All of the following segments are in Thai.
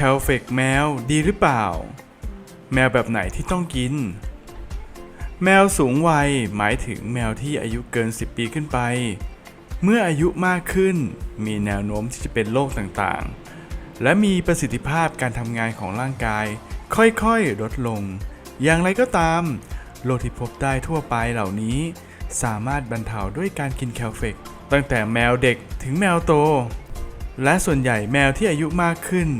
แคลเฟกแมวดีหรือเปล่า แมวแบบไหนที่ต้องกิน แมวสูงวัยหมายถึงแมวที่อายุเกิน 10 ปีขึ้นไป เมื่ออายุมากขึ้น มีแนวโน้มที่จะเป็นโรคต่างๆ และมีประสิทธิภาพการทำงานของร่างกาย ค่อยๆ ลดลง อย่างไรก็ตามโรคที่พบได้ทั่วไปเหล่านี้ สามารถบรรเทาด้วยการกินแคลเฟกตั้งแต่แมวเด็กถึงแมวโต และส่วนใหญ่แมวที่อายุมากขึ้น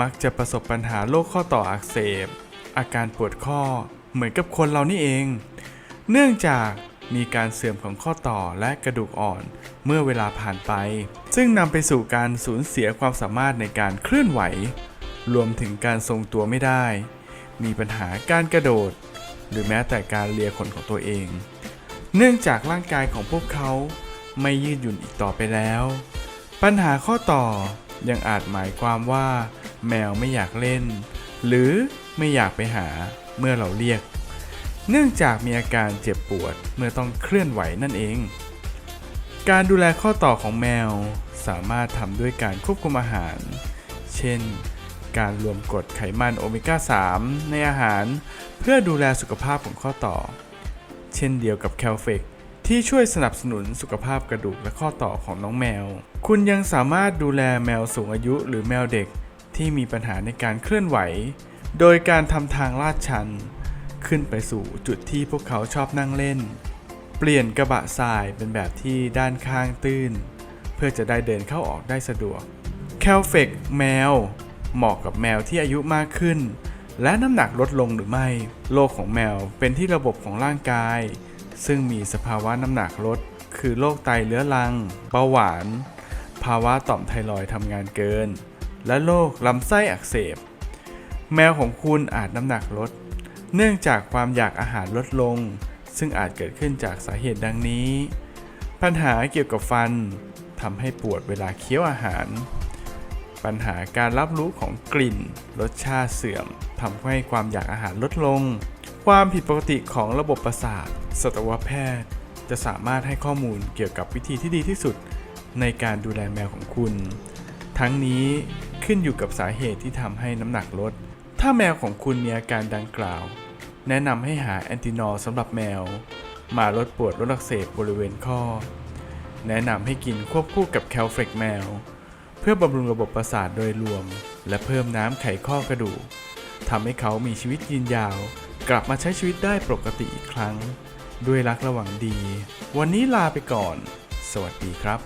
มักจะประสบปัญหาโรคข้อต่ออักเสบ อาการปวดข้อเหมือนกับคนเรานี่เอง เนื่องจากมีการเสื่อมของข้อต่อและกระดูกอ่อนเมื่อเวลาผ่านไป ซึ่งนำไปสู่การสูญเสียความสามารถในการเคลื่อนไหว รวมถึงการทรงตัวไม่ได้ มีปัญหาการกระโดด หรือแม้แต่การเลียขนของตัวเอง เนื่องจากร่างกายของพวกเขาไม่ยืดหยุ่นอีกต่อไปแล้ว ปัญหาข้อต่อ ยังอาจหมายความว่า แมวไม่อยากเล่น หรือไม่อยากไปหาเมื่อเราเรียก เนื่องจากมีอาการเจ็บปวดเมื่อต้องเคลื่อนไหวนั่นเอง การดูแลข้อต่อของแมวสามารถทำด้วยการควบคุมอาหาร เช่น การรวมกรดไขมันโอเมก้า 3 ในอาหาร เพื่อดูแลสุขภาพของข้อต่อ เช่นเดียวกับแคลเฟก ที่ช่วยสนับสนุนสุขภาพกระดูกและข้อต่อของน้องแมว คุณยังสามารถดูแลแมวสูงอายุหรือแมวเด็กที่มีปัญหาในการเคลื่อนไหว โดยการทำทางลาดชัน ขึ้นไปสู่จุดที่พวกเขาชอบนั่งเล่น เปลี่ยนกระบะทรายเป็นแบบที่ด้านข้างตื้น เพื่อจะได้เดินเข้าออกได้สะดวกแคลเฟกแมว เหมาะกับแมวที่อายุมากขึ้น และน้ำหนักลดลงหรือไม่ โรคของแมวเป็นที่ระบบของร่างกาย ซึ่งมีสภาวะน้ำหนักลด คือโรคไตเรื้อรัง เบาหวาน ภาวะต่อมไทรอยทำงานเกิน และโรคลำไส้อักเสบ แมวของคุณอาจน้ำหนักลด เนื่องจากความอยากอาหารลดลง ซึ่งอาจเกิดขึ้นจากสาเหตุดังนี้ ปัญหาเกี่ยวกับฟันทำให้ปวดเวลาเคี้ยวอาหาร ปัญหาการรับรู้ของกลิ่น รสชาติเสื่อมทำให้ความอยากอาหารลดลง ความผิดปกติของระบบประสาท สัตวแพทย์จะสามารถให้ข้อมูลเกี่ยวกับวิธีที่ดีที่สุดในการดูแลแมวของคุณ ทั้งนี้ขึ้นอยู่กับสาเหตุที่ทำให้น้ำหนักลด ถ้าแมวของคุณมีอาการดังกล่าว แนะนำให้หาแอนตินอลสำหรับแมว มาลดปวดลดอักเสบบริเวณข้อ แนะนำให้กินควบคู่กับแคลเฟกแมว เพื่อบำรุงระบบประสาทโดยรวม และเพิ่มน้ำไขข้อกระดูกทำให้เขามีชีวิตยืนยาว กลับมาใช้ชีวิตได้ปกติอีกครั้ง ด้วยรักระหว่างดี วันนี้ลาไปก่อน สวัสดีครับ